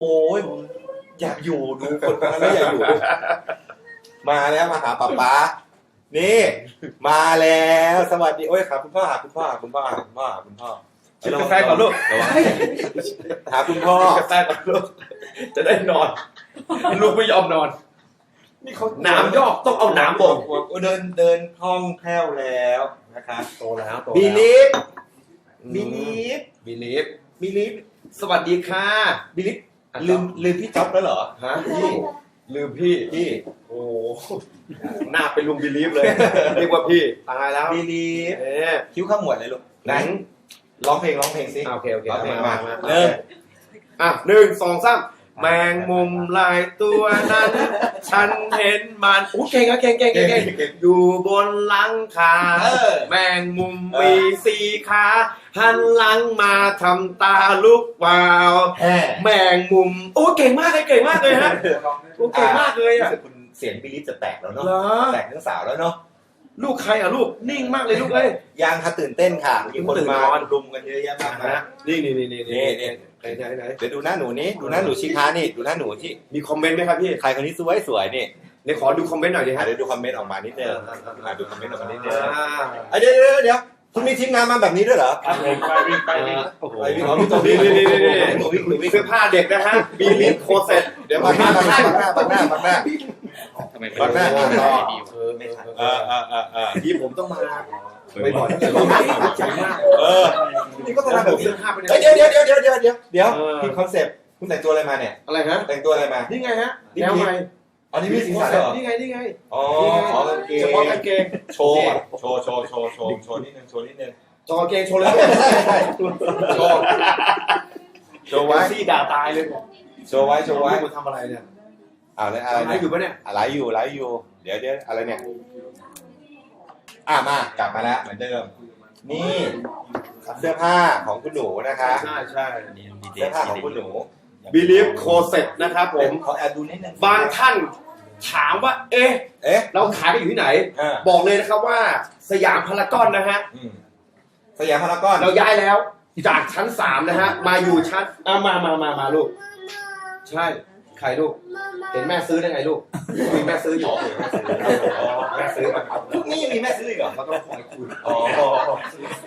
โอ้ยอยากอยู่ดูคนคนนั้นแล้วอยากอยู่ มาแล้วมาหาป๊าป๊านี่ มาแล้ว สวัสดีโอ้ยครับคุณพ่อหาคุณพ่อหาคุณพ่อหาคุณพ่อหาคุณพ่อกินกาแฟก่อนลูกระวังหาคุณพ่อกินกาแฟก่อนลูกจะได้นอน ลูกไม่ยอมนอน นี่เขาหนามยอกต้องเอาหนามบ่งเดินเดินคล่องแคล่วแล้วนะครับโตแล้วโตบีแล้วลีฟบีลีฟบิลีฟบีลีฟสวัสดีค่ะบีลีฟ ลืมลืมพี่จ๊อบแล้วเหรอฮะพี่ลืมพี่พี่โอ้หน้าเป็นลุงบิลีฟเลยเรียกว่าพี่ตายแล้วบีลีฟเอ๊ะคิ้วขมวดเลยลูกไหนร้องเพลงร้องเพลงสิอะโอเคโอเคเอาเพลงมามามาเริ่มอะหนึ่งสองสาม แมงมุมลายตัวนั้น ฉันเห็นมันโอ้เก่งอะเก่งเก่งเก่งเก่งอยู่บนหลังคาเออแมงมุมมีสี่ขาหันหลังมาทำตาลุกวาวแฮ่แมงมุมโอ้เก่งมากเลยเก่งมากเลยฮะโอ้เก่งมากเลยรู้อะสึกคุณเสียงบีลีฟจะแตกแล้วเนาะเหรอแตกทั้งสาวแล้วเนาะลูกใครอะลูกนิ่งมากเลยลูกเอ้ยยังค่ะตื่นเต้นค่ะมีคนตื่นมานอนรุมกันเยอะแยะมากมายนะนี่นี่นี่นี่นี่นี่ไหนไหนไหนเดี๋ยวดูหน้าหนูนี้ดูหน้าหนูชิคานี่ดูหน้าหนูที่มีคอมเมนต์ไหมครับพี่ใครคนนี้สวยสวยนี่เดี๋ยวขอดูคอมเมนต์หน่อยดิอะฮะเดี๋ยวดูคอมเมนต์ออกมานิดนึงอะดูคอมเมนต์ออกมานิดนึงอ่าอะเดี๋ยวเดี๋ยวเดี๋ยวคุณมีทีมงานมาแบบนี้ด้วยเหรอครับผมไปวิ่งไปวิ่งโอ้โหไปวิ่งอ๋อมีตัวนี่วิ่งนี่นี่นี่หนูวิ่งหนูวิ่งเสื้อผ้าเด็กนะฮะบีลิฟโคเซ็ตเดี๋ยวบัมางหน้าบังหน้าบังหน้าบังหน้าบังหน้าทำไมบังหน้าไม่ต่อดีเออไม่ทันเออเออเออเออที่ผมต้องมาบ่อยๆแต่ว่าไม่ตั้งใจมากเออนี่ก็ก็จะทำทำแบแบบบนี้เสื้อผ้าเป็นเฮ้ยเดี๋ยวเดี๋ยวเดี๋ยวเดี๋ยวเดี๋ยวเดี๋ยวเดี๋ยวเออพี่คอนเซปต์คุณแต่งตัวอะไรมาเนี่ย อะไรฮะแต่งตัวอะไรมา นี่ไงฮะนี่แนวใหม่อ๋อนี่มีสีสันด้วยเหรอ นี่ไง นี่ไง อ๋ออ๋อกางเกงเฉพาะกางเกง โชว์อะโชว์ โชว์ โชว์ โชว์ โชว์นิดนึง โชว์นิดนึงจอกางเกงโชว์เลยโชว์ โชว์ไว้ซี่ด่าตายเลย โชว์ไว้ โชว์ไว้คุณทำอะไรเนี่ยอ่าอะไรอะไรทำอะไรเนี่ยอยู่ปะเนี่ยอะไรอยู่อะไรอยู่ เดี๋ยวเดี๋ยวอะไรเนี่ย อ่ามากลับมาแล้วเหมือนเดิม นี่เสื้อผ้าของคุณหนูนะคะใช่ใช่เสื้อผ้าของคุณหนูบีลีฟโคเซ็ตนะครับผผมมขอแอบดูนิดนึงบางท่านถามว่า เอ๊ะเอ๊ะเราขายกันอยู่ที่ไหนอ่าบอกเลยนะครับว่าสยามพารากอนนะฮะอืมสยามพารากอนเราย้ายแล้ว จากชั้นสามนะฮะมาอยู่ชั้นอะมามามามาลูก ใช่ ใครลูก เห็นแม่ซื้อได้ไงลูก มีแม่ซื้ออยู่แม่ซื้อมาครับพรุ่งนี้ยังมีแม่ซื้ออีกเหรอเราต้องคอยคุยอ๋อ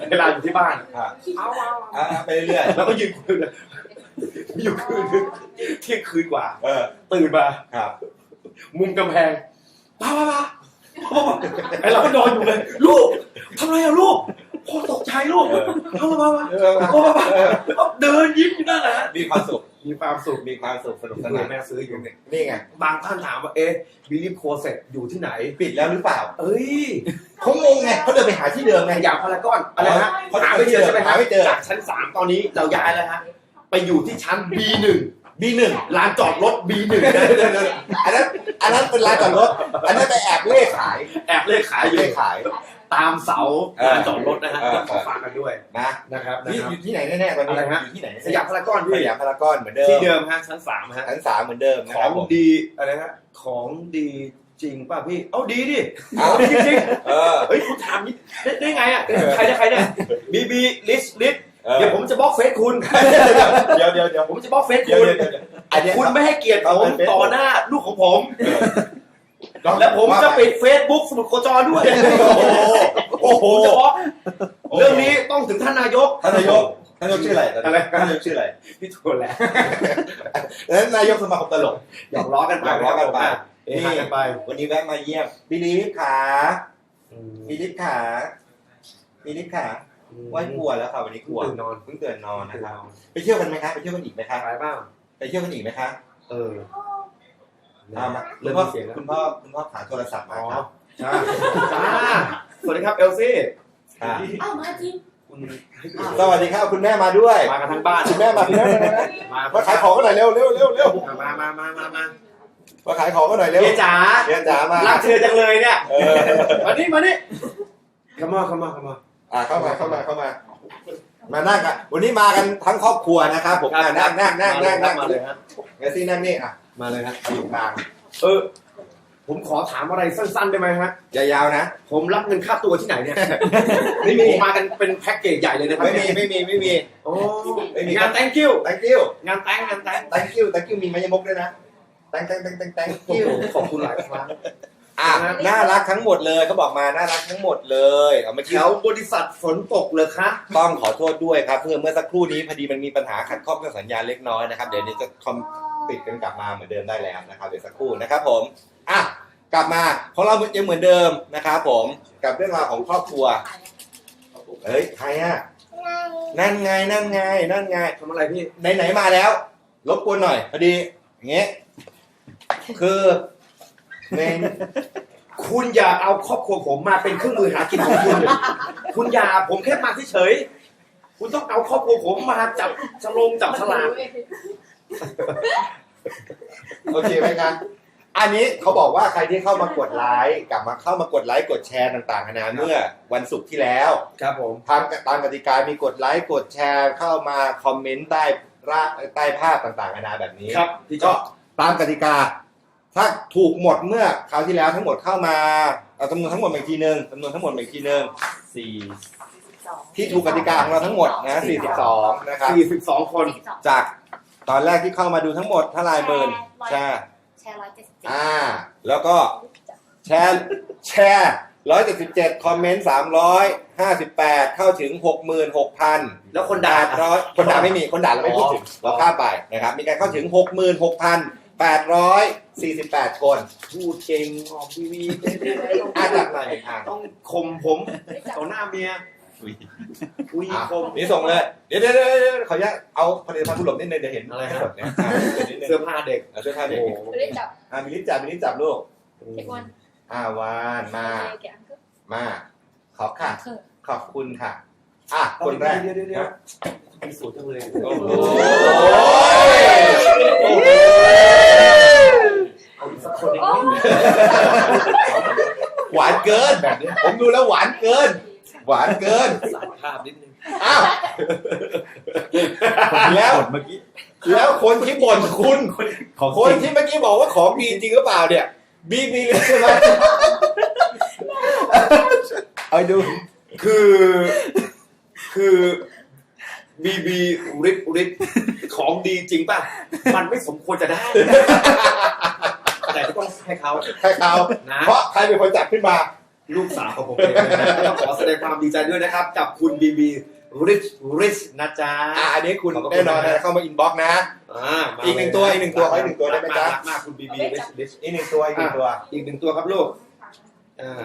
เวลาอยู่ที่บ้านอะเอาเอาอะไปเรื่อยแล้วก็ยืนคุยเลยอยู่คืนนึงเที่ยงคืนกว่าๆเออตื่นมาครับมุมกำแพงป้าป้าป้าไอเราก็นอนอยู่เลย ลูกทำไรอะลูกพ่อตกใจลูกเออป้าป้าป้าเออป้าป้าป้าเดินยิ้มอยู่นั่นแหละมีความสุข มีความสุขมีความสุขสนุกสสนานแม่ซื้ออยู่นี่ไงบางท่านถามว่าเอ๊ะบิลิฟโคเซ็ตอยู่ที่ไหน ปิดแล้วหรือเปล่า เอ้ยเขางงไงเขาเดินไปหาที่เดิมไงสยามพารากอนอะไรฮะเขาหาไม่เจอใช่ไหมหาไม่เจอจากชั้นสามตอนนี้เราย้ายแล้วฮะไปอยู่ที่ชั้น B1 บีหนึ่งลานจอดรถ B1 อันนั้นอันนั้นเป็นร้านจอดรถ อันนั้นไปแอบเล่ขาย แอบเลขขายอยู่เล่ขาย ตามเสาเออลานจอดรถนะฮะเออต้องขอฝากกันด้วยนะนะครับนะนี่ครับอยู่ที่ไหนแน่ๆตอนนี้อะไรฮะอยู่ที่ไหนสยามพารากอนสพี่ยามพารากอนเหมือนเดิมที่เดิมฮะชั้นสามฮะชั้นสามเหมือนเดิมนะขคอรับงผมดีอะไรฮะของดีจริงป่ะพี่ เอ้าดีดิเอาดีจริงเออๆเฮ้ยคุณถามนี่ได้ได้ไงอะใครเนี่ยใครเนี่ยบีบีลิสลิสเออเดี๋ยวผมจะบล็อกเฟซคุณ เดี๋ยวเดี๋ยวเดี๋ยวผมจะบล็อกเฟซเดี๋ยวคุณเดี๋ยวเดี๋ยวอันเนี้ยคุณไม่ให้เกียรติผมเอาเป็นต่อหน้าลูกของผมเออ แล้วผมจะปิดเฟซบุ๊กสมุดโคจรด้วย โอ้โหผมจะบล็อกเรื่องนี้ต้องถึงท่านนายกท่านนายกท่านนายกชื่ออะไรอะไรท่านนายกชื่ออะไรพี่ถูกแล้วแล้วนายกสมาคมตลกหยอกล้อกันไปหยอกล้อกันไปเอ้ยหากันไป วันนี้แวะมาเยี่ยมบิลีฟขาบิลีฟขาบิลีฟขาไหว่ากลัวแล้วค่ะวันนี้กลัวตื่นนอนเพิ่งเตือนนอนนะครับไปเที่ยวกันไหมครับไปเที่ยวกันอีกไหมครับอะไรบ้างไปเที่ยวกันอีกไหมครับเออ เอามาคุเริ่ณมพ่อมีเสียงแล้วคุณพ่อคุณพ่อขาโทรศัพท์มาอ๋อครับจ้าจ้าสวัสดีครับเอลซี่ค่ะเอ้ามาจริงคุณสวัสดีครับคุณแม่มาด้วย มากันทั้งบ้านคุณแม่มาคุณแม่มามามาขายของกันหน่อยเร็วเร็วเร็วเร็วมามามามามามาขายของกันหน่อยเร็วเฮียจ๋าเรียนจ๋ามารักเธอจังเลยเนี่ยเออมานี่มานี่ขมาขมาขมาอะเข้ามาเข้ามาเข้ามา มานั่งกันวันนี้มากันทั้งครอบครัวนะครับผมอะนั่งนั่งนั่งนั่งนั่งมาเลยฮะ เงซี่นั่งนี่อะ มาเลยฮะอยู่กลางเออ ผมขอถามอะไรสั้นๆได้ไหมฮะ อย่ายาวนะ ผมรับเงินค่าตัวที่ไหนเนี่ย ไม่มี ผมมากันเป็นแพ็กเกจใหญ่เลยนะครับไม่มีเนี่ยไม่มี ไม่มี โอ้ไม่มีงาน thank you thank you งาน thank งาน thank thank you thank you มีมายมกด้วยนะ thank thank thank thank thank โอ้ you โหขอบคุณหลายครั้งอะน่ารักทั้งหมดเลยเขาบอกมาน่ารักทั้งหมดเลยเอาเมื่อแถกี้วบริษัทฝนตกเลยคะต้องขอโทษด้วยครับเพื่อเมื่อสักครู่นี้พอดีมันมีปัญหาขัดข้องเรื่องสัญญาณเล็กน้อยนะครับเดี๋ยวนี้จะคอม ติดกันกลับมาเหมือนเดิมได้แล้วนะครับเดี๋ยวสักครู่นะครับผมอะกลับมาของเรายังเหมือนเดิมนะครับผมกับเรื่องราวของครอบครัวเฮ้ยใครอะนั่นไงนั่นไงนั่นไงทำอะไรพี่ไหนๆมาแล้วรบกวนหน่อยพอดีอย่างเงี้ยคือในคุณอย่าเอาครอบครัวผมมาเป็นเครื่องมือหากินของคุณ คุณอย่าผมแค่มาเฉยๆคุณต้องเอาครอบครัวผมมาจับฉลงจับฉลาก โอเคไหมครับอันนี้เขาบอกว่าใครที่เข้ามากดไลค์กลับมาเข้ามากดไลค์กดแชร์ต่างๆนานาเมื่อวันศุกร์ที่แล้วครับผมตามตามกติกามีกดไลค์กดแชร์เข้ามาคอมเมนต์ใต้ร่าใต้ภาพต่างๆนานาแบบนี้ครับพี่ก็ก็ตามกติกา ถ้าถูกหมดเมื่อคราวที่แล้วทั้งหมดเข้ามาเอาจำนวนทั้งหมดมาอีกทีหนึ่งจำนวนทั้งหมดมาอีกทีหนึ่งสี่ที่ถูกกติกาของเราทั้งหมดนะ42นะครับ42 คนจาก ตอนแรกที่เข้ามาดูทั้งหมดเท่าไหรหมื่นใช่แชร์ร้อยเจ็ดสิบเจ็ดอ่า แล้วก็แชร์แชร์177คอมเมนต์358เข้าถึง66,000แล้วคนด่า800คนด่าไม่มีคนด่าเราไม่พูดถึงเราข้ามไปนะครับ มีการเข้าถึง66,848คน พูดเก่งออกทีวีอ่าจากไหนอ่าต้องข่มผมต่อหน้าเมีย อุ้ยอะข่มนี่ส่งเลยเดี๋ยวเดี๋ยวเดี๋ยวเดี๋ยวขออนุญาตเอาผลิตภัณฑ์ผู้หลบนิดนึงเดี๋ยวเห็นอะไรฮะหมดเนี่ยอะเดี๋ยวนิดนึงเสื้อผ้าเด็กเอาเสื้อผ้าโอ้เด็กโหไม่ได้จับอ่ามีลิ้นจับมีลิ้นจับลูกเทควันอ่าวานมาแกะอังก็มาขอบค่ะเถอะขอบคุณค่ะ อะ คนแรกเดี๋ยวเดี๋ยวเดี๋ยวมีสูตรจังเลยโอ้โหเอาอีกสักคนหนึ่งโอ้หวานเกินแบบเนี้ยผมดูแล้วหวานเกิน หวานเกินสายภาพนิดนึงอ้าวแล้วเมื่อกี้แล้วคนที่บ่นคุณของคนจริงที่เมื่อกี้บอกว่าของบีจริงหรือเปล่าเนี่ยบีบีเลยใช่ไหมเอาดู คือ คือบีบีริบริบของดีจริงป่ะ มันไม่สมควรจะได้ แต่ก็ต้องให้เขาให้เขานะเพราะใครเป็นคนจับขึ้นมา ลูกสาวของผมเองนะก็ต้องขอแสดงความดีใจด้วยนะครับ กับคุณบีบีริชริชนะจ๊ะ อ่าอันนี้คุณขอบคุณแน่นอนนะนะ เข้ามาอินบ็อกซ์นะ อ่ามาอีกหนึ่งตัวอีกหนึ่งตัวขออีกหนึ่งตัวได้ไหมจ๊ะ รักมากคุณบีบีริชริชอีกหนึ่งตัวอีกหนึ่งตัว อีกหนึ่งตัวครับลูกอ่า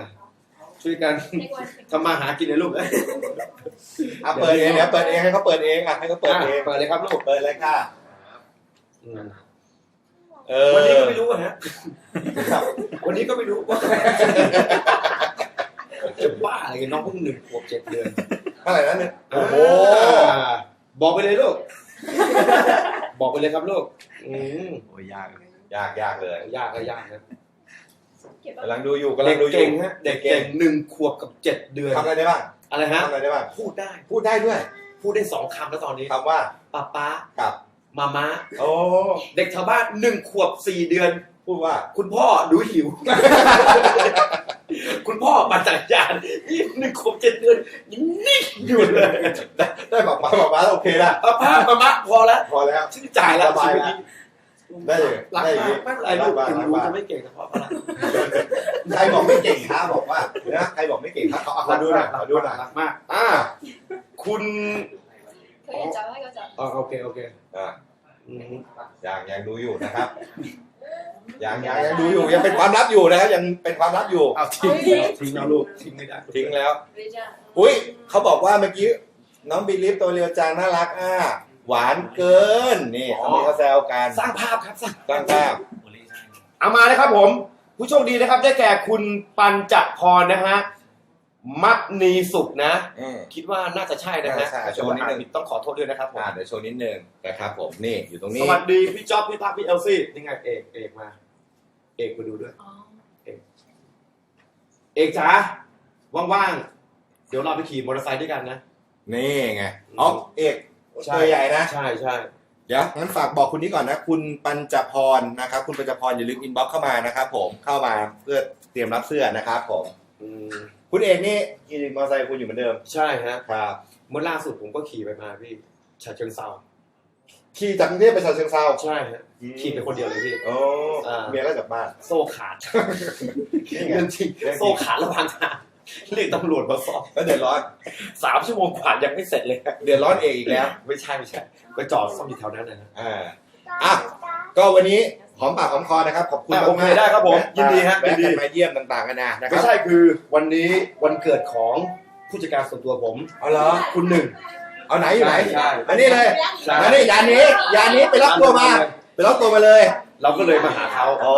ช่วยกันเทควันทำมาหากินเลยลูกอะเปิดเองเดี๋ยวเปิดเองให้เขาเปิดเองอะให้เขาเปิดเองเปิดเลยครับลูกเปิดเลยค่ะอืมเออวันนี้ก็ไม่รู้อะฮะ วันนี้ก็ไม่รู้ว่า จะบ้าอะไรกันน้องเพิ่งหนึ่งขวบเจ็ดเดือนเท่าไหร่นั้นเนี่ยโอ้โหอ่าบอกไปเลยลูก บอกไปเลยครับลูกอืมโอ้ยยากเลยยากยากเลย ยากก็ยากนะเก็บกำลังดูอยู่กำลัเด็งกดูอยู่เก่งฮะเด็กเก่งหนึ่งขวบกับเจ็ดเดือนทำอะไรได้บ้างอะไรฮะทำอะไรได้บ้างพูดได้พูดได้ด้วย พูดได้สองคำแล้วตอนนี้คำว่าป้าป้ากับมาม้าโอ้เด็กชาวบ้านหนึ่งขวบสี่เดือน พูดว่า คุณพ่อดูหิว คุณพ่อมาจัดยานนี่หนึ่งขวบเจ็ดเดือนยังนิ่งอยู่เลยได้บอกมาบอกมาโอเคละป้าป้ามามะพอแล้วพอแล้วชื่นใจแล้วสบายชีวิตแล้วนี้ได้เลยรักได้มากไม่เป็นไรลูกถึงรู้จะไม่เก่งแต่พ่อพอแล้วใครบอกไม่เก่งครับบอกว่านะใครบอกไม่เก่งครับเขาเอามาดูหน่อยขอดูหน่อยรักมากอ่าคุณเธออย่าจับให้เขาจับอ๋อโอเคโอเคอะอืมยังยังดูอยู่นะครับ ยังยังยังดูอยู่ยังเป็นความลับอยู่นะครับ ยังเป็นความลับอยู่เอาทิ้งทิ้งเอาลูกทิ้งไม่ได้ทิ้งแล้วเรจ้าอุ้ยเขาบอกว่าเมื่อกี้น้องบิลิฟตัวเรียวจางน่ารักอะหวานเกินนี่เขามีเขาแซวกันสร้างภาพครับสร้างตั้งแต้มโอ้ยใช่เอามาเลยครับผม ผู้โชคดีนะครับ ได้แก่คุณปัญจพรนะฮะ มักนีสุขนะอืมคิดว่าน่าจะใช่นะฮะใช่ใช่แต่โชว์นิดนึงอ่าผิต้องขอโทษด้วยนะครับผม อ่าเดี๋ยวโชว์นิดนึงนะครับผมนี่อยู่ตรงสนี้วัสดีพี่จ๊อบพี่พักพี่เอลซี่นี่ไงเอกเอกมา เอกมาดูด้วย อ๋อเอกจ๋าว่างๆ เดี๋ยวเราไปขี่มอเตอร์ไซค์ด้วยกันนะ นี่ไงอ๋อเอกใช่ ตัวใหญ่นะ ใช่ใช่เดี๋ยวงั้นฝากบอกคุณนี้ก่อนนะ คุณปัญจพรนะครับ คุณปัญจพรอย่าลืมอินบ็อกเข้ามานะครับผมเข้ามาเพื่อเตรียมรับเสื้อนะครับผม อืม คุณเอกนี่ขี่มอเตอร์ไซค์คุณอยู่เหมือนเดิม ใช่ฮะครับ เมื่อล่าสุดผมก็ขี่ไปมาพี่ชาเชิงเซาขี่จากกรุงเทพไปฉะเชิงเทราใช่ฮะขี่ไปคนเดียวเลยพี่ โอ้อ่า เมียแล้วกลับบ้าน โซ่ขาดนี่ไง เรื่องจริงโซ่ขาดระหว่างทางเรียกตำรวจมาสอบแล้วเดือดร้อน สามชั่วโมงกว่ายังไม่เสร็จเลยเดือดร้อนเอกอีกแล้ว ไม่ใช่ไม่ใช่ก็จอดซ่อมอยู่แถวนั้นนะฮะอ่า อะ ก็วันนี้ หอมปากหอมคอนะครับขอบคุณอะมากโอเคได้ครับผมแวะยินดีฮะแวะยินดี กันมาเยี่ยมต่างๆกันนะนะคไม่รับใช่คือวันนี้วันเกิดของผู้จัดการส่วนตัวผม เอาเหรอคุณหนึ่ง เอาไหนอยู่ไหนใช่อันนี้เลยใช่ อันนี้ยานนี้ยานนี้ไปรับตัวมาไปรับตัวมาเลยเราก็เลยมาหาเขาอ๋อ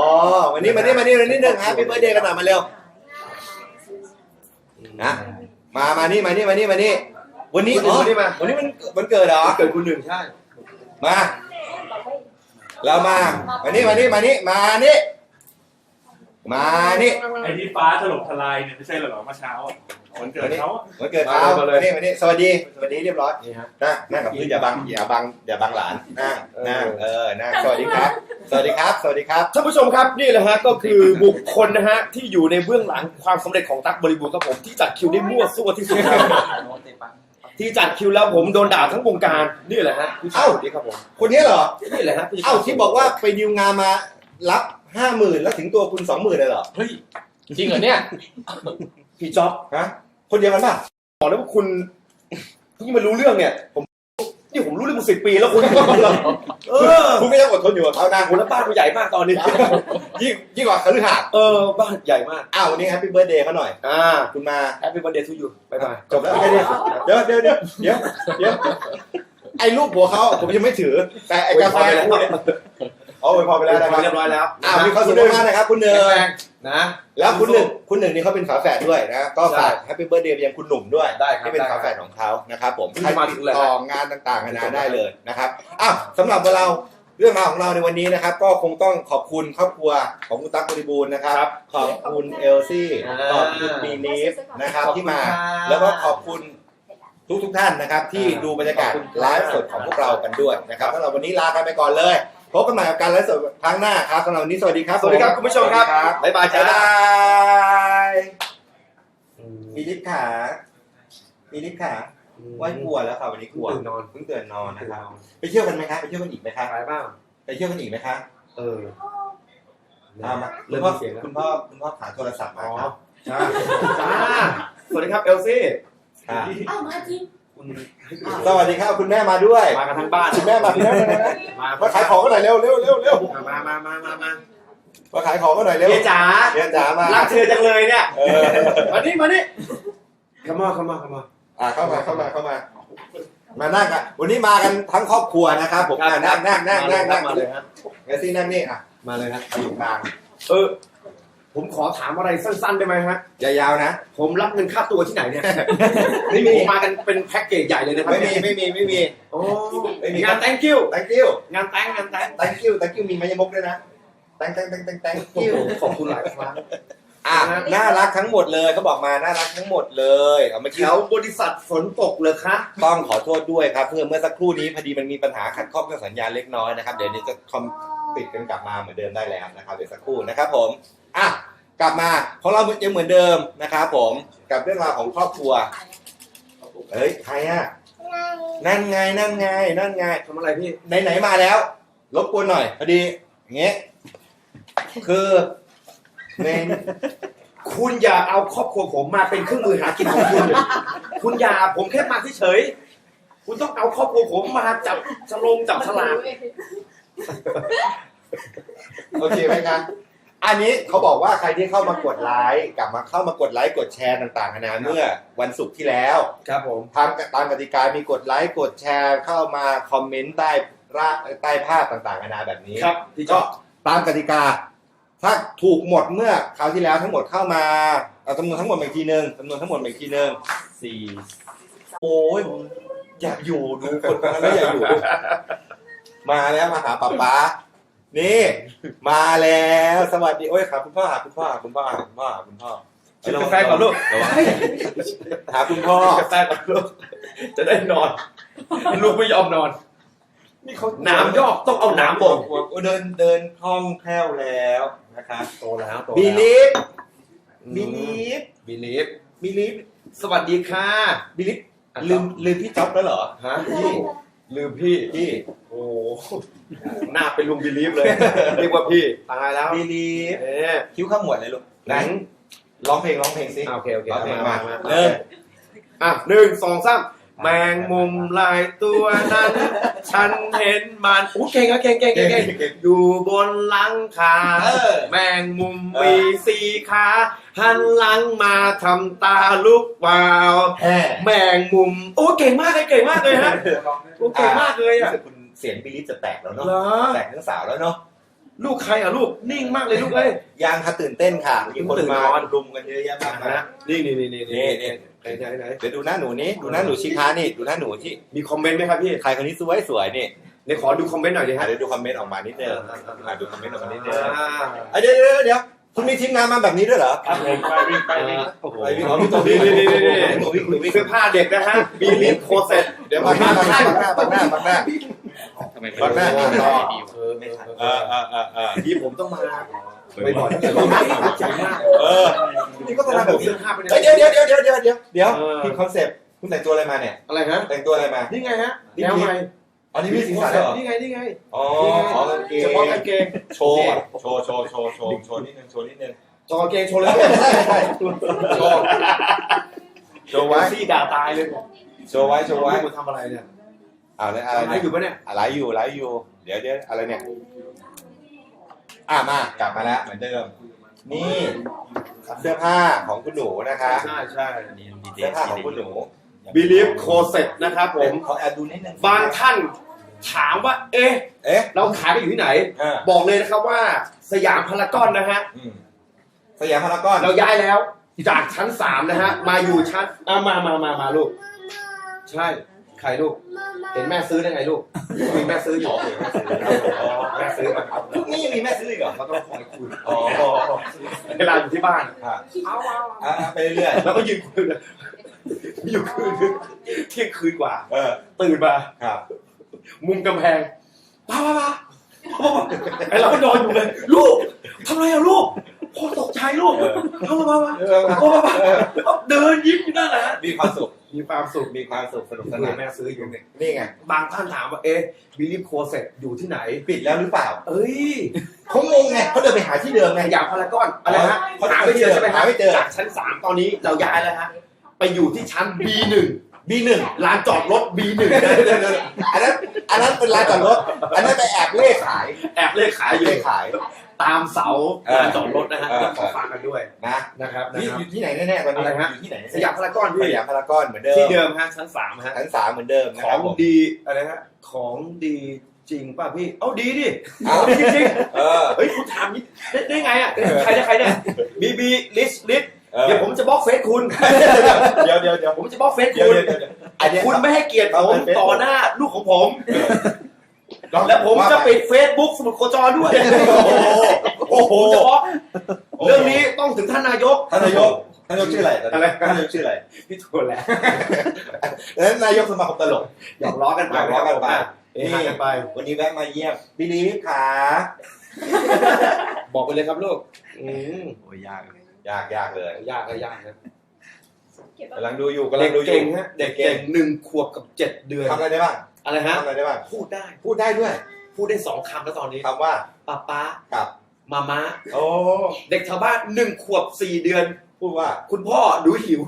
วันนี้มานี่มานี่มานี่หนึ่งฮะพี่เบิร์ดเดย์กันหน่อยมาเร็วนะมามานี่มานี่มานี่มานี่วันนี้อ๋อวันนี้มา วันนี้มันวันเกิดเหรอ วันเกิดคุณหนึ่งใช่มา เรามา มานี่มานี่มานี่มานี่มานี่ไอ้ที่ฟ้าถล่มทลายเนี่ยไม่ใช่เหรอเมื่อเช้าอะวันเกิดเขาอะวันเกิดเขามานี่มานี่สวัสดีสวัสดีเรียบร้อยนี่ฮะนั่งนั่งกับพื้นอย่าบังอย่าบังอย่าบังหลานนั่งนั่งเออนั่งสวัสดีครับ สวัสดีครับ สวัสดีครับ ท่านผู้ชมครับนี่แหละฮะก็คือบุคคลนะฮะที่อยู่ในเบื้องหลังความสำเร็จของตั๊กบริบูรณ์ครับผมที่จัดคิวได้มั่วซั่วที่สุดครับ ที่จัดคิวแล้วผมโดนด่าทั้งวงการนี่แหละฮะผู้ชายเอ้าคนนี้ครับผมคนนี้เหรอนี่แหละฮะผู้จัดเอ้าที่บอกว่าไปดิวงานมารับห้าหมื่นแล้วถึงตัวคุณสองหมื่นเลยเหรอเฮ้ยจริงเหรอเนี่ยพี่จ๊อบฮะคนเดียวกันป่ะบอกแล้วว่าคุณเพิ่งมารู้เรื่องเนี่ย ผมนี่ผม รู้เรื่องมาสิบปีแล้วคุณเออคุณก็ยังอดทนอยู่กับเขานะโหแล้วบ้านกูใหญ่มากตอนนี้ ยิ่งยิ่งกว่าคฤหาสน์เออบ้านใหญ่มากอ้าววันนี้แฮปปี้เบิร์ดเดย์เขาหน่อยอ่าคุณมาแฮปปี้วันเดย์ทูยูบ๊ายบายจบแล้วแค่นี้เดี๋ยวเดี๋ยวเดี๋ยวเดี๋ยวเดี๋ยวไอ้รูปหัวเขาผมยังไม่ถือ แต่ไอ้กาแฟพูดเนี่ย เอาไปพอไปแล้วนะครับเรียบร้อยแล้วอ้าวมีความสุขมากๆนะครับ คุณเนแข็งแรยงนะแล้วคุณหนึ่งคุณหนึ่งนี่เขาเป็นฝาแฝดด้วยนะก็ฝากใช่แฮปปี้เบิร์ดเดย์ไปยังคุณหนุ่มด้วยได้ครับที่เป็นได้ครัฝาบแฝดของเขานะครับผมเพิ่งใครมาติถึดงเลยต่องานต่างๆนานาได้เลยนะครับอ้าวสำหรับเราเรื่องราวของเราในวันนี้นะครับ ก็คงต้องขอบคุณครอบครัวของคุณตั๊กบริบูรณ์นะครับ ขอบคุณเอลซี่อ่าขอบคุณมีนิฟนะครับขอบคุณที่มาครับแล้วก็ขอบคุณทุกทุกๆท่านนะครับ ที่อ่าดูบรรยากาศขอบคุณครับไลฟ์สดของพวกเรากันด้วยนะครับสำหรับวันนี้ลากันไปก่อนเลย พบกันใหม่กับการไลฟ์สดครั้งหน้าครับสำหรับวันนี้สวัสดีครับ สวัสดีครับคุณผู้ชมครับสวัสดีครับบ๊ายบายจ้าบ๊ายบายมีลิฟต์ขามีลิฟต์ขาว่ากลัวแล้วค่ะวันนี้กลัวตื่นนอน เพิ่งตื่นนอนนะครับ ไปเที่ยวกันไหมครับ ไปเที่ยวกันอีกไหมครับ ไปบ้าง ไปเที่ยวกันอีกไหมครับเออเอามาคุเริ่ณมพ่อมีเสียงแล้วคุณพ่อคุณพ่อขาโทรศัพท์มาอ๋อครับใช่จ้าสวัสดีครับเอลซี่ค่ะอ้าวมาจริง คุณ สวัสดีครับคุณแม่มาด้วย มากันทั้งบ้านคุณแม่มาคุณแม่มามามาขายของกันหน่อยเร็วเร็วเร็วเร็วมามามามามามาขายของกันหน่อยเร็วเมียจ๋าเรียนจ๋ามารักเธอจังเลยเนี่ยเออมานี่มานี่ขมาขมาขมาอะเข้ามาเข้ามาเข้ามา มานั่งกันวันนี้มากันทั้งครอบครัวนะครับผมอะนั่งนั่งนั่งนั่งนั่งมาเลยฮะเงซี่นั่งนี่อะมาเลยฮะอยู่กลางเออ ผมขอถามอะไรสั้นๆได้ไหมฮะ อย่ายาวนะ ผมรับเงินค่าตัวที่ไหนเนี่ย ไม่มี ผมมากันเป็นแพ็กเกจใหญ่เลยนะครับไม่มี ไม่มี ไม่มี โอ้ไม่มีงาน thank you thank you งาน thank งาน thank thank you thank you มีมายมกด้วยนะ thank thank thank thank thank โอ้ you โหขอบคุณหลายครั้งอะน่ารักทั้งหมดเลยเขาบอกมาน่ารักทั้งหมดเลยเอาเมื่อแถกี้วบริษัทฝนตกเลยคะต้องขอโทษด้วยครับเพื่อเมื่อสักครู่นี้พอดีมันมีปัญหาขัดข้องกับสัญญาณเล็กน้อยนะครับเดี๋ยวนี้จะคอมติดกันกลับมาเหมือนเดิมได้แล้วนะครับเดี๋ยวสักครู่นะครับผมอะ กลับมาของเรายังเหมือนเดิมนะครับผมกับเรื่องราวของครอบครัวเฮ้ยใครอะนั่นไงนั่นไงนั่นไงทำอะไรพี่ไหนๆมาแล้วรบกวนหน่อยพอดีอย่างเงี้ยคือในคุณอย่าเอาครอบครัวผมมาเป็นเครื่องมือหากินของคุณ คุณอย่าผมแค่มาเฉยๆคุณต้องเอาครอบครัวผมมาจับฉลงจับฉลากโอเคไหมครับ อันนี้เขาบอกว่าใครที่เข้ามากดไลค์กลับมาเข้ามากดไลค์กดแชร์ต่างๆนานาเมื่อวันศุกร์ที่แล้วครับผมตามตามกติกามีกดไลค์กดแชร์เข้ามาคอมเมนต์ใต้ร่าใต้ภาพต่างๆนานาแบบนี้ครับพี่ก็จ๊อบตามกติกา ถ้าถูกหมดเมื่อคราวที่แล้วทั้งหมดเข้ามาเอาจำนวนทั้งหมดมาอีกทีหนึ่งจำนวนทั้งหมดมาอีกทีหนึ่งสี่โอ้ยอยากอยู่ดูคนคนนั้นแล้วอยากอยู่ มาแล้วมาหาป๊าป๊า นี่ มาแล้วสวัสดีโอ้ยครับคุณพ่อหาคุณพ่อหาคุณพ่อหาคุณพ่อหาคุณพ่อชิมกาแฟก่อนลูกระวังหาคุณพ่อกาแฟก่อนลูกจะได้นอนลูกไม่ยอมนอน นี่เขาน้ำยอกต้องเอาน้ำบ่งโอ้เดินเดินคล่องแคล่วแล้วนะครับโตแล้วโตบิลีฟบิลีลีฟบิลีฟบิลีฟสวัสดีค่ะบิลีฟลืมลืมพี่จ๊อบแล้วเหรอฮะพี่ ลืมพี่พี่ โอ้หน้าเป็นลุงบิลีฟเลยเรียกว่าพี่ตายแล้วบิลีฟเอ๊ะคิ้วขมวดเลยลูกไหนร้องเพลงร้องเพลงสิอะโอเคโอเคร้องเพลงมามามาเริ่มอะหนึ่งสองสามแมงมุมลายตัวนั้น ฉันเห็นมันโอ้เก่งอะเก่งเก่งเก่งเก่งอยู่บนหลังคาเออแมงมุมมีสี่ขาหันหลังมาทำตาลุกวาวแฮ่แมงมุมโอ้เก่งมากเลยเก่งมากเลยฮะ โอ้เก่งมากเลยอะรู้สึกคุณเสียงบิลีฟจะแตกแล้วเนาะเหรอแตกทั้งสาวแล้วเนาะลูกใครอะลูกนิ่งมากเลยลูกเอ้ยยังค่ะตื่นเต้นค่ะมีคนตื่นมานอนรุมกันเยอะแยะมากมายนะนี่นี่นี่นี่นี่นี่ไหนไหนไหนเดี๋ยวดูหน้าหนูนี้ดูหน้าหนูชิคานี่ดูหน้าหนูที่มีคอมเมนต์ไหมครับพี่ใครคนนี้สวยสวยๆนี่เดี๋ยวขอดูคอมเมนต์หน่อยดิอะฮะเดี๋ยวดูคอมเมนต์ออกมานิดนึงอะดูคอมเมนต์ออกมานิดนึงอ่าอะเดี๋ยวเดี๋ยวเดี๋ยว คุณมีทีมงานมาแบบนี้ด้วยเหรอครับผมไปวิ่งไปวิ่งโอ้โหไปวิ่งอ๋อมีตัวนี่วิ่งนี่นี่นี่หนูวิ่งหนูวิ่งเสื้อผ้าเด็กนะฮะมีลิฟโคเซ็ตเดี๋ยวบัมางหน้าบังหน้าบังหน้าบังหน้าบังหน้าทำไมบังหน้าเออเออเออเออเออที่ผมต้องมาไปบ่อยๆแต่เราไม่ตั้งใจมากเออนี่ก็แสดงแบบนี้เสื้อผ้าเป็นเฮ้ยเดี๋ยวเดี๋ยวเดี๋ยวเดี๋ยวเดี๋ยวเดี๋ยวเดี๋ยวเออผิดคอนเซ็ปต์คุณแต่งตัวอะไรมาเนี่ยอะไรฮะแต่งตัวอะไรมานี่ไงฮะนี่แนวใหม่อ๋ อนี่มีสีสันเหรอนี่ไงนี่ไงอ๋ออ๋อกางเกงเฉพาะกางเกงโชว์อะโชว์โชว์โชว์โชว์โชว์นิดนึงโชว์นิดนึงจอกางเกงโชว์เลยโชว์โชว์ไว้ซี่ด่าตายเลยโชว์ไว้โชว์ไว้คุณทำอะไรเนี่ยอ่าแล้วอะไรทำอะไรเนี่ยอยู่ปะเนี่ยอะไรอยู่อะไรอยู่ เดี๋ยวเดี๋ยวอะไรเนี่ยอ่ามากลับมาแล้วเหมือนเดิม นี่เสื้อผ้าของคุณหนูนะคะใช่ใช่เสื้อผ้าของคุณหนูบิลีฟโคเซ็ตนะครับผมขอแอบดูนิดนึงบางท่าน ถามว่า เอ๊ะ เอ๊ะ เราขายกันอยู่ที่ไหน อ่า บอกเลยนะครับว่าสยามพารากอนนะฮะ อืมสยามพารากอนเราย้ายแล้ว จากชั้นสามนะฮะ มาอยู่ชั้นอะมามามามาลูก ใช่ ใครลูก เห็นแม่ซื้อได้ไงลูก มีแม่ซื้ออยู่แม่ซื้อมาครับพรุ่งนี้ยังมีแม่ซื้ออีกเหรอเราต้องคอยคุยอ๋อเวลาอยู่ที่บ้าน อะเอาเอาอะไปเรื่อยแล้วก็ยืนคุยเลยอยู่คืนนึงเที่ยงคืนกว่า ๆเออตื่นมาครับ มุมกำแพงป้าป้าป้าไอเราก็นอนอยู่เลย ลูกทำไรอะลูกพ่อตกใจลูกเออป้าป้าป้าเออป้าป้าป้าเดินยิ้มอยู่นั่นแหละมีความสุข มีความสุข มีความสุขสนุกสคุนายนแม่ซื้ออยู่นี่ไง บางท่านถามว่า เอ๊ะบิลิฟโคเซ็ตอยู่ที่ไหน ปิดแล้วหรือเปล่า เอ้ยเขางงไงเขาเดินไปหาที่เดิมไงสยามพารากอนอะไรฮะเขาหาไม่เจอใช่ไหมหาไม่เจอจากชั้นสามตอนนี้เราย้ายแล้วฮะ ไปอยู่ที่ชั้น B1 บีหนึ่งลานจอดรถ B1 อันนั้นอันนั้นเป็นร้านจอดรถ อันนั้นไปแอบเล่ขาย แอบเลขขายแอบอยู่เล่ขาย ตามเสาเออลานจอดรถนะฮะเออต้องขอฝากกันด้วยนะนะครับนะนี่ครับอยู่ที่ไหนแน่ๆตอนนี้อะไรฮะอยู่ที่ไหนสยามพารากอนสพี่ยามพารากอนเหมือนเดิมที่เดิมฮะชั้นสามฮะชั้นสามเหมือนเดิมนะขคอรับงผมดีอะไรฮะของดีจริงป่ะพี่ เอ้าดีดิเอาจริงจริงเออๆเฮ้ยคุณถามนี่ได้ได้ไงอะเออใครเนี่ยใครเนี่ยบีบีลิสลิส เออเดี๋ยวผมจะบล็อกเฟซคุณ เดี๋ยวเดี๋ยวเดี๋ยวผมจะบล็อกเฟซเดี๋ยวคุณเดี๋ยวเดี๋ยวอันเนี้ยคุณไม่ให้เกียรติผมเอาเป็นต่อหน้าลูกของผมเออแล้วผมจะปิดเฟซบุ๊กสมุดโคจรด้วย โอ้โหผมจะบล็อกเรื่องนี้ต้องถึงท่านนายก ท่านนายกท่านนายกชื่ออะไรอะไรท่านนายกชื่ออะไร พี่ทวนแหละแล้วนายกสมาคมตลกหยอกล้อกันไปหยอกล้อกันไปเฮฮากันไปวันนี้แวะมาเยี่ยมบิลีฟขา บอกไปเลยครับลูก อืมโอ้ยยากยากยากเลยยากเลยยากนะเก็บกำลังดูอยู่กำลัเด็งกดูอยู่เก่งฮะเด็กเก่งหนึ่งขวบกับเจ็ดเดือนทำอะไรได้บ้างอะไรฮะทำอะไรได้บ้างพูดได้ พูดได้ด้วยพูดได้สองคำแล้วตอนนี้คำว่าป้าป้ากับมาม้าโอ้เด็กชาวบ้านหนึ่งขวบสี่เดือน พูดว่า คุณพ่อดูหิว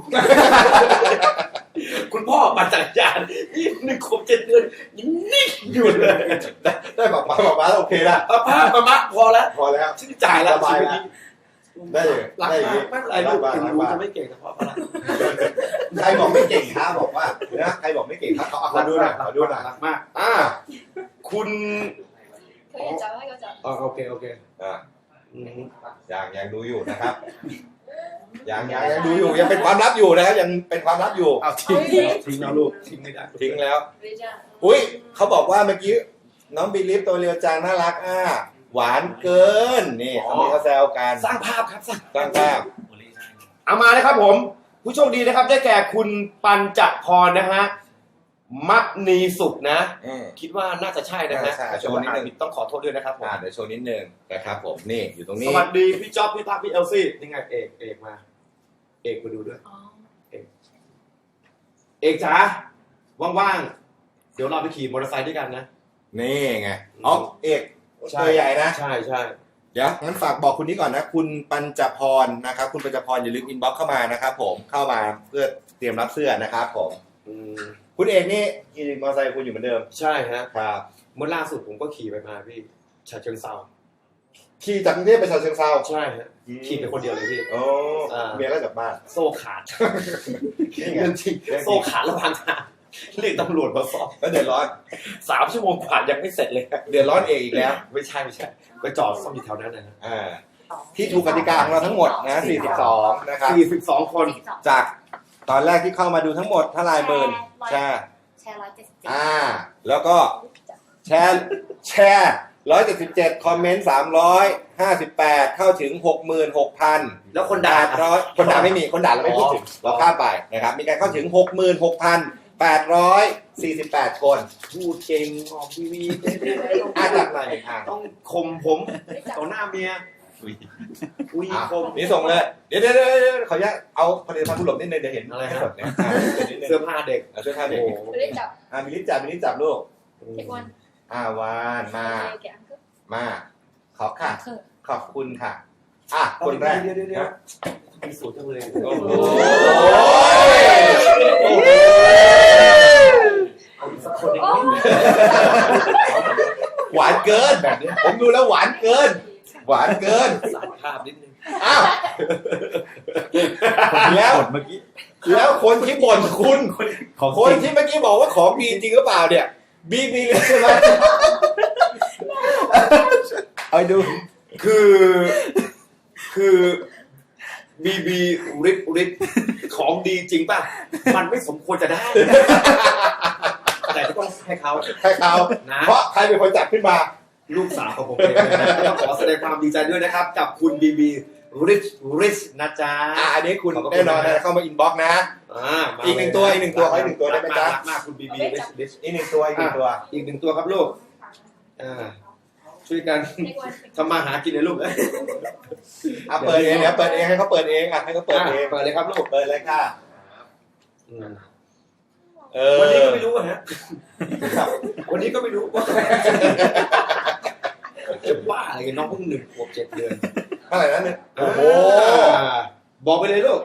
คุณพ่อปั่นจักรยานนี่หนึ่งขวบเจ็ดเดือนยังนิ่งอยู่เลยได้ได้บอกมาบอกมาแล้วโอเคละป้าป้ามาม้าพอแล้วพอแล้ว ชื่นใจแล้วสบายชีวิตแล้วนี้ ได้เลย รัก ได้อ มา ย่าก ง ไม่เป็นไรลูกถึงรู้ รัก จะไม่เก่งแต่พ่อก็รัก ใครบอกไม่เก่งท้าบอกว่านะใครบอกไม่เก่งท้าเขาเอาขอดูหน่อยขอดูหน่อย รักมากอ่าคุณ 可以找那个找。 อ๋อโอเคโอเค อ่า อืม ยังยังดูอยู่นะครับยังยังยังดูอยู่ยังเป็นความลับอยู่นะครับยังเป็นความลับอยู่ เอาทิ้งทิ้งเอาลูกทิ้งไม่ได้ ทิ้งแล้ว 等一下。 อุ้ยเขาบอกว่าเมื่อกี้น้องบิลิฟตัวเรียวจางน่ารักอ่ะ หวานเกินนี่เขามีเขาแซวกันสร้างภาพครับสร้างตั้งภาพเอามาเลยครับผม ผู้โชคดีนะครับ ได้แก่คุณปัญจพรนะฮะมัดนีสุขนะ อืม คิดว่าน่าจะใช่นะฮะใช่ใช่แต่ว่าอ่านผิดต้องขอโทษด้วยนะครับผมอ่าเดี๋ยวโชว์นิดนึงนะครับผมนี่อยู่ตรงสนี้วัสดีพี่จ๊อบพี่ตั๊กพี่เอลซี่นี่ไงเอกเอกมา เอกมาดูด้วย อ๋อเอกจ๋าว่างๆ เดี๋ยวเราไปขี่มอเตอร์ไซค์ด้วยกันนะ นี่ไงอ๋อเอก ใช่ตัวใหญ่นะ ใช่ใช่เดี๋ยวงั้นฝากบอกคุณนี้ก่อนนะ คุณปัญจพรนะครับ คุณปัญจพรอย่าลืมอินบ็อกเข้ามานะครับผมเข้ามาเพื่อเตรียมรับเสื้อนะครับผมอืมคุณเอกนี่ขี่มอเตอร์ไซค์คุณอยู่เหมือนเดิมใช่ฮะครับเมื่อล่าสุดผมก็ขี่ไปมาพี่ฉะเชิงเซาขี่จากกรุงเทพไปฉะเชิงเทราใช่ฮะขี่ไปคนเดียวเลยพี่ โอ้อ่า เมียแล้วกลับบ้าน โซ่ขาดนี่ไง เรื่องจริงเรื่องจริงโซ่ขาดระหว่างทาง เรียกตำรวจมาสอบแล้วเดือดร้อนสามชั่วโมงกว่ายังไม่เสร็จเลย เดือดร้อนเอกอีกแล้ว ไม่ใช่ไม่ใช่ ก็จอดซ่อมอยู่แถวนั้นนะฮะอ่าที่ถูกกติกาของเราทั้งหมดนะ 42 นะครับสี่สิบสองคน จากตอนแรกที่เข้ามาดูทั้งหมดเท่าไหรหมื่นแชร์แชร์ร้อยเจ็ดสิบเจ็ดอ่า แล้วก็แชร์แชร์ร้อยเจ็ดสิบเจ็ดคอมเมนต์สามร้อยห้าสิบแปดเข้าถึงหกหมื่นหกพันแล้วคนด่าแปดร้อยคนด่าไม่มีคนด่าเราไม่พูดถึงอ๋อเราข้ามไปนะครับ มีการเข้าถึงหกหมื่นหกพัน แปดร้อยสี่สิบแปดคน พูดเก่งออกทีวีอ่าจากไหนอ่าต้องข่มผมต่อหน้าเมียอุ้ยอะข่มนี่ส่งเลยเดี๋ยวเดี๋ยวเดี๋ยวเดี๋ยวขออนุญาตเอาผลิตภัณฑ์ผู้หลบนิดนึงเดี๋ยวเห็นอะไรฮะหมดเนี่ยอ่าเดี๋ยวนิดนึงเสื้อผ้าเด็กเอาเสื้อผ้าโอ้เด็กโหไม่ได้จับอ่ามีลิ้นจับมีลิ้นจับลูกเทควันอ่าวานมาแกะอังเกิลมาขอบค่ะเคิร์ขอบคุณค่ะ อะคนแรกเดี๋ยวเดี๋ยวเดี๋ยวมีสูตรจังเลยโอ้โหเอาอีกสักคนหนึ่งโอ้หวานเกินแบบเนี้ยผมดูแล้วหวานเกิน หวานเกินสาดภาพนิดนึงอ้าวแล้วเมื่อกี้แล้วคนที่บ่นคุณคนที่เมื่อกี้บอกว่าของบีจริงหรือเปล่าเนี่ยบีบีเลยใช่ไหมเอาดู คือ คือบีบีริบริบของดีจริงป่ะ มันไม่สมควรจะได้ แต่ก็ต้องให้เขาให้เขานะเพราะใครเป็นคนจับขึ้นมา ลูกสาวของผมเองนะฮะต้องขอแสดงความดีใจด้วยนะครับ กับคุณบีบีริชริชนะจ๊ะอะอันนี้คุณขอบคุณแน่นอนนะนะเข้ามาอินบ็อกซ์นะอ่ามาอีกหนึ่งตัวอีกหนึ่งตัวขออีกหนึ่งตัวได้ไหมจ๊ะรักมากคุณบีบีริชริชอีกหนึ่งตัวอีกหนึ่งตัว อีกหนึ่งตัวครับลูกอ่า ช่วยกันเทควันทำมาหากินเลยลูกอะเปิดเองเดี๋ยวเปิดเองให้เขาเปิดเองอะให้เขาเปิดเองเปิดเลยครับลูกเปิดเลยค่ะอืมเออวันนี้ก็ไม่รู้อะฮะวันนี้ก็ไม่รู้ว่าจะบ้าอะไรกันน้องเพิ่งหนึ่งขวบเจ็ดเดือนเท่าไหร่นั้นเนี่ยโอ้โหอ่าบอกไปเลยลูก